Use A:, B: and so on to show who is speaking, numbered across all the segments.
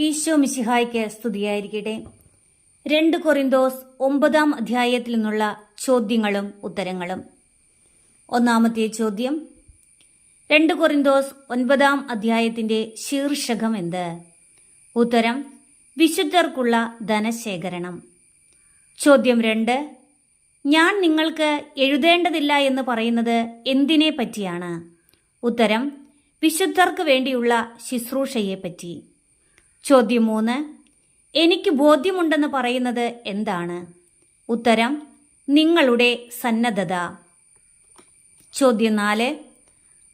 A: ഈശോ മിശിഹായ്ക്ക് സ്തുതിയായിരിക്കട്ടെ. രണ്ട് കൊറിന്തോസ് ഒമ്പതാം അധ്യായത്തിൽ നിന്നുള്ള ചോദ്യങ്ങളും ഉത്തരങ്ങളും. ഒന്നാമത്തെ ചോദ്യം രണ്ട് കൊറിന്തോസ് ഒൻപതാം അധ്യായത്തിന്റെ ശീർഷകം എന്ത്? ഉത്തരം വിശുദ്ധർക്കുള്ള ധനശേഖരണം. ചോദ്യം രണ്ട് ഞാൻ നിങ്ങൾക്ക് എഴുതേണ്ടതില്ല എന്ന് പറയുന്നത് എന്തിനെ പറ്റിയാണ് ഉത്തരം വിശുദ്ധർക്ക് വേണ്ടിയുള്ള ശുശ്രൂഷയെ പറ്റി ചോദ്യം മൂന്ന് എനിക്ക് ബോധ്യമുണ്ടെന്ന് പറയുന്നത് എന്താണ്? ഉത്തരം നിങ്ങളുടെ സന്നദ്ധത. ചോദ്യം നാല്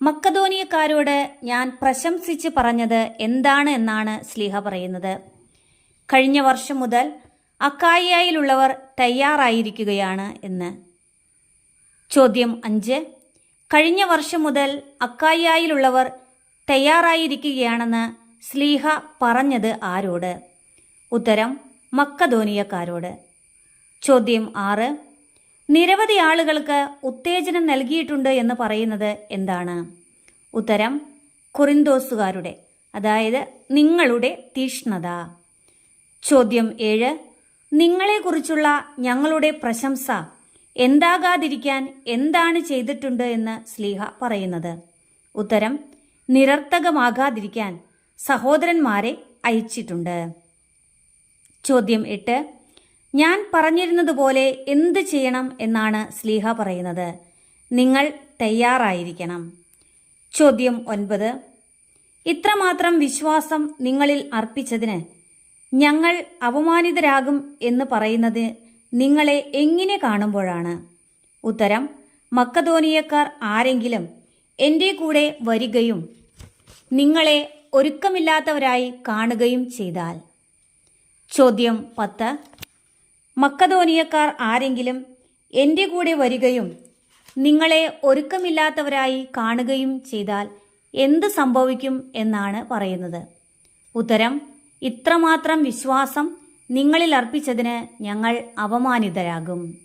A: മക്കധോനിയക്കാരോട് ഞാൻ പ്രശംസിച്ച് പറഞ്ഞത് എന്താണ് എന്നാണ് സ്ലിഹ പറയുന്നത്. കഴിഞ്ഞ വർഷം മുതൽ അക്കായിയായിലുള്ളവർ തയ്യാറായിരിക്കുകയാണ് എന്ന്. ചോദ്യം അഞ്ച് കഴിഞ്ഞ വർഷം മുതൽ അക്കായിയായിലുള്ളവർ തയ്യാറായിരിക്കുകയാണെന്ന് സ്ലീഹ പറഞ്ഞത് ആരോട്? ഉത്തരം മക്കധോനിയക്കാരോട് ചോദ്യം ആറ് നിരവധി ആളുകൾക്ക് ഉത്തേജനം നൽകിയിട്ടുണ്ട് എന്ന് പറയുന്നത് എന്താണ്? ഉത്തരം കുറിന്തോസുകാരുടെ അതായത് നിങ്ങളുടെ തീഷ്ണത. ചോദ്യം ഏഴ് നിങ്ങളെക്കുറിച്ചുള്ള ഞങ്ങളുടെ പ്രശംസ എന്താകാതിരിക്കാൻ എന്താണ് ചെയ്തിട്ടുണ്ട് എന്ന് സ്ലീഹ പറയുന്നത്? ഉത്തരം നിരർത്ഥകമാകാതിരിക്കാൻ സഹോദരന്മാരെ അയച്ചിട്ടുണ്ട്. ചോദ്യം എട്ട്. ഞാൻ പറഞ്ഞിരുന്നതുപോലെ എന്ത് ചെയ്യണം എന്നാണ് സ്ലീഹ പറയുന്നത്. നിങ്ങൾ തയ്യാറായിരിക്കണം. ചോദ്യം ഒൻപത്. ഇത്രമാത്രം വിശ്വാസം നിങ്ങളിൽ അർപ്പിച്ചതിന് ഞങ്ങൾ അപമാനിതരാകും എന്ന് പറയുന്നത് നിങ്ങളെ എങ്ങനെ കാണുമ്പോഴാണ്? ഉത്തരം മക്കധോനിയക്കാർ ആരെങ്കിലും എന്റെ കൂടെ വരികയും നിങ്ങളെ ഒരുക്കമില്ലാത്തവരായി കാണുകയും ചെയ്താൽ? ചോദ്യം പത്ത്. മക്കതോനിയക്കാർ ആരെങ്കിലും എന്റെ കൂടെ വരികയും നിങ്ങളെ ഒരുക്കമില്ലാത്തവരായി കാണുകയും ചെയ്താൽ എന്ത് സംഭവിക്കും എന്നാണ് പറയുന്നത്? ഉത്തരം ഇത്രമാത്രം വിശ്വാസം നിങ്ങളിൽ അർപ്പിച്ചതിന് ഞങ്ങൾ അപമാനിതരാകും.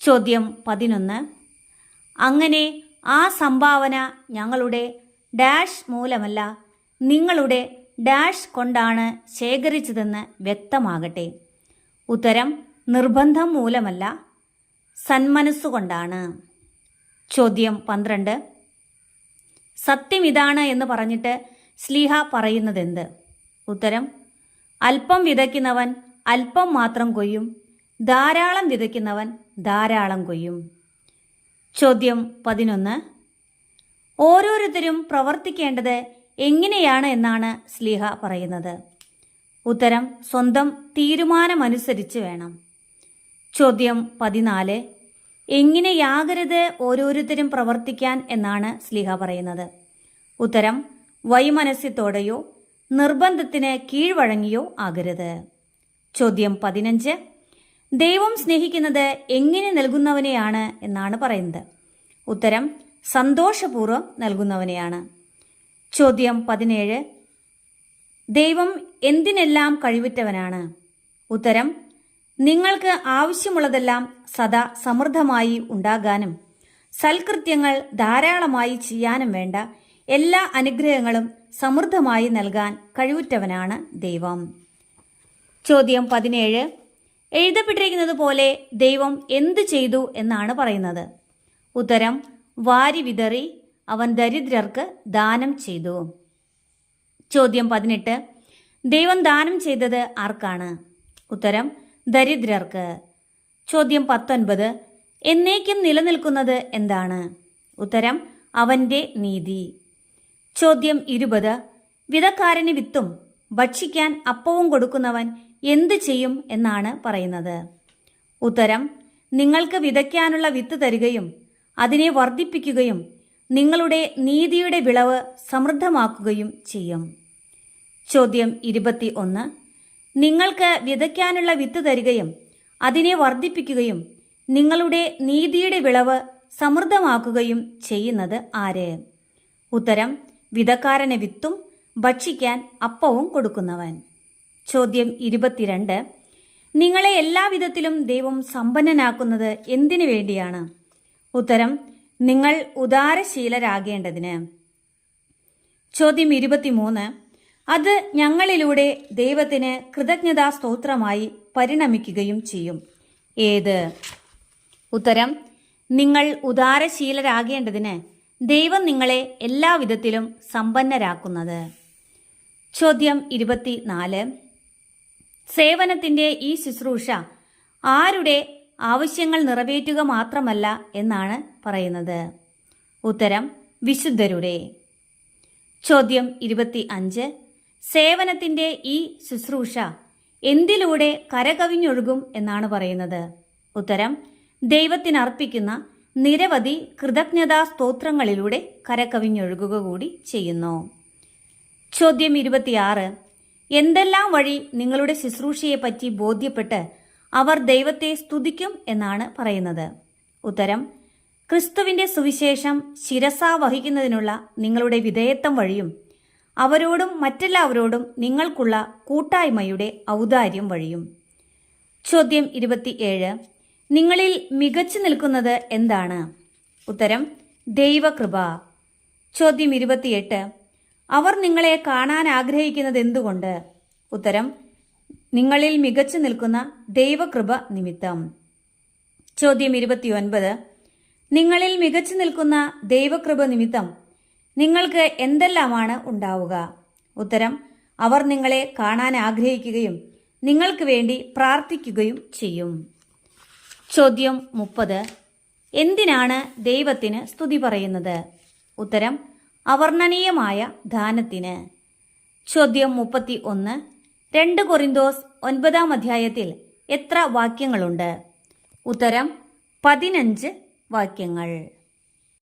A: ചോദ്യം പതിനൊന്ന്. അങ്ങനെ ആ സംഭാവന ഞങ്ങളുടെ ഡാഷ് മൂലമല്ല നിങ്ങളുടെ ഡാഷ് കൊണ്ടാണ് ശേഖരിച്ചതെന്ന് വ്യക്തമാകട്ടെ. ഉത്തരം നിർബന്ധം മൂലമല്ല സന്മനസ്സുകൊണ്ടാണ്. ചോദ്യം പന്ത്രണ്ട്. സത്യം ഇതാണ് എന്ന് പറഞ്ഞിട്ട് സ്ലീഹ പറയുന്നതെന്ത്? ഉത്തരം അല്പം വിതയ്ക്കുന്നവൻ അല്പം മാത്രം കൊയ്യും ധാരാളം വിതയ്ക്കുന്നവൻ ധാരാളം കൊയ്യും. ചോദ്യം പതിനൊന്ന്. ഓരോരുത്തരും പ്രവർത്തിക്കേണ്ടത് എങ്ങനെയാണ് എന്നാണ് സ്ലിഹ പറയുന്നത്. ഉത്തരം സ്വന്തം തീരുമാനമനുസരിച്ച് വേണം. ചോദ്യം പതിനാല് എങ്ങനെയാകരുത് ഓരോരുത്തരും പ്രവർത്തിക്കാൻ എന്നാണ് സ്ലിഹ പറയുന്നത്. ഉത്തരം വൈമനസ്യത്തോടെയോ നിർബന്ധത്തിന് കീഴ്വഴങ്ങിയോ ആകരുത്. ചോദ്യം പതിനഞ്ച് ദൈവം സ്നേഹിക്കുന്നത് എങ്ങനെ നൽകുന്നവനെയാണ് എന്നാണ് പറയുന്നത്. ഉത്തരം സന്തോഷപൂർവം നൽകുന്നവനെയാണ്. ചോദ്യം പതിനേഴ്. ദൈവം എന്തിനെല്ലാം കഴിവുറ്റവനാണ്? ഉത്തരം നിങ്ങൾക്ക് ആവശ്യമുള്ളതെല്ലാം സദാ സമൃദ്ധമായി ഉണ്ടാകാനും സൽകൃത്യങ്ങൾ ധാരാളമായി ചെയ്യാനും വേണ്ട എല്ലാ അനുഗ്രഹങ്ങളും സമൃദ്ധമായി നൽകാൻ കഴിവുറ്റവനാണ് ദൈവം. ചോദ്യം പതിനേഴ്. എഴുതപ്പെട്ടിരിക്കുന്നത് പോലെ ദൈവം എന്ത് ചെയ്തു എന്നാണ് പറയുന്നത്? ഉത്തരം വാരി വിതറി അവൻ ദരിദ്രർക്ക് ദാനം ചെയ്തു. ചോദ്യം പതിനെട്ട്. ദൈവം ദാനം ചെയ്തത് ആർക്കാണ്? ഉത്തരം ദരിദ്രർക്ക്. ചോദ്യം പത്തൊൻപത്. എന്നേക്കും നിലനിൽക്കുന്നത് എന്താണ്? ഉത്തരം അവന്റെ നീതി. ചോദ്യം ഇരുപത്. വിധക്കാരന് വിത്തും ഭക്ഷിക്കാൻ അപ്പവും കൊടുക്കുന്നവൻ എന്ത് ചെയ്യും എന്നാണ് പറയുന്നത്? ഉത്തരം നിങ്ങൾക്ക് വിതയ്ക്കാനുള്ള വിത്ത് തരികയും അതിനെ വർദ്ധിപ്പിക്കുകയും നിങ്ങളുടെ നീതിയുടെ വിളവ് സമൃദ്ധമാക്കുകയും ചെയ്യും. ചോദ്യം ഇരുപത്തി ഒന്ന് നിങ്ങൾക്ക് വിതയ്ക്കാനുള്ള വിത്ത് തരികയും അതിനെ വർദ്ധിപ്പിക്കുകയും നിങ്ങളുടെ നീതിയുടെ വിളവ് സമൃദ്ധമാക്കുകയും ചെയ്യുന്നത് ആര്? ഉത്തരം വിതക്കാരന് വിത്തും ഭക്ഷിക്കാൻ അപ്പവും കൊടുക്കുന്നവൻ. ചോദ്യം ഇരുപത്തിരണ്ട്. നിങ്ങളെ എല്ലാവിധത്തിലും ദൈവം സമ്പന്നനാക്കുന്നത് എന്തിനു വേണ്ടിയാണ്? ഉത്തരം നിങ്ങൾ ഉദാരശീലരാകേണ്ടതിന്. ചോദ്യം ഇരുപത്തിമൂന്ന്. അത് ഞങ്ങളിലൂടെ ദൈവത്തിന് കൃതജ്ഞതാ സ്തോത്രമായി പരിണമിക്കുകയും ചെയ്യും. ഏത്? ഉത്തരം നിങ്ങൾ ഉദാരശീലരാകേണ്ടതിന് ദൈവം നിങ്ങളെ എല്ലാവിധത്തിലും സമ്പന്നരാക്കുന്നത്. ചോദ്യം ഇരുപത്തിനാല്. സേവനത്തിന്റെ ഈ ശുശ്രൂഷ ആരുടെ ആവശ്യങ്ങൾ നിറവേറ്റുക മാത്രമല്ല എന്നാണ് പറയുന്നത്. ഉത്തരം വിശുദ്ധരുടെ. ചോദ്യം ഇരുപത്തി അഞ്ച് സേവനത്തിന്റെ ഈ ശുശ്രൂഷ എന്തിലൂടെ കരകവിഞ്ഞൊഴുകും എന്നാണ് പറയുന്നത്. ഉത്തരം ദൈവത്തിനർപ്പിക്കുന്ന നിരവധി കൃതജ്ഞതാ സ്തോത്രങ്ങളിലൂടെ കരകവിഞ്ഞൊഴുകുക കൂടി ചെയ്യുന്നു. ചോദ്യം ഇരുപത്തിയാറ്. എന്തെല്ലാം വഴി നിങ്ങളുടെ ശുശ്രൂഷയെപ്പറ്റി ബോധ്യപ്പെട്ട് അവർ ദൈവത്തെ സ്തുതിക്കും എന്നാണ് പറയുന്നത്. ഉത്തരം ക്രിസ്തുവിന്റെ സുവിശേഷം ശിരസാ വഹിക്കുന്നതിനുള്ള നിങ്ങളുടെ വിധേയത്വം വഴിയും അവരോടും മറ്റെല്ലാവരോടും നിങ്ങൾക്കുള്ള കൂട്ടായ്മയുടെ ഔദാര്യം വഴിയും. ചോദ്യം ഇരുപത്തിയേഴ് നിങ്ങളിൽ മികച്ചു നിൽക്കുന്നത് എന്താണ്? ഉത്തരം ദൈവകൃപ. ചോദ്യം ഇരുപത്തിയെട്ട് അവർ നിങ്ങളെ കാണാൻ ആഗ്രഹിക്കുന്നത് എന്തുകൊണ്ട് ഉത്തരം നിങ്ങളിൽ മികച്ചു നിൽക്കുന്ന ദൈവകൃപ നിമിത്തം. ചോദ്യം ഇരുപത്തിയൊൻപത്. നിങ്ങളിൽ മികച്ചു നിൽക്കുന്ന ദൈവകൃപ നിമിത്തം നിങ്ങൾക്ക് എന്തെല്ലാമാണ് ഉണ്ടാവുക? ഉത്തരം അവർ നിങ്ങളെ കാണാൻ ആഗ്രഹിക്കുകയും നിങ്ങൾക്ക് വേണ്ടി പ്രാർത്ഥിക്കുകയും ചെയ്യും. ചോദ്യം മുപ്പത്. എന്തിനാണ് ദൈവത്തിന് സ്തുതി പറയുന്നത്? ഉത്തരം അവർണനീയമായ ദാനത്തിന്. ചോദ്യം മുപ്പത്തി ഒന്ന് രണ്ട് കൊറിന്തോസ് ഒൻപതാം അധ്യായത്തിൽ എത്ര വാക്യങ്ങളുണ്ട്? ഉത്തരം പതിനഞ്ച് വാക്യങ്ങൾ.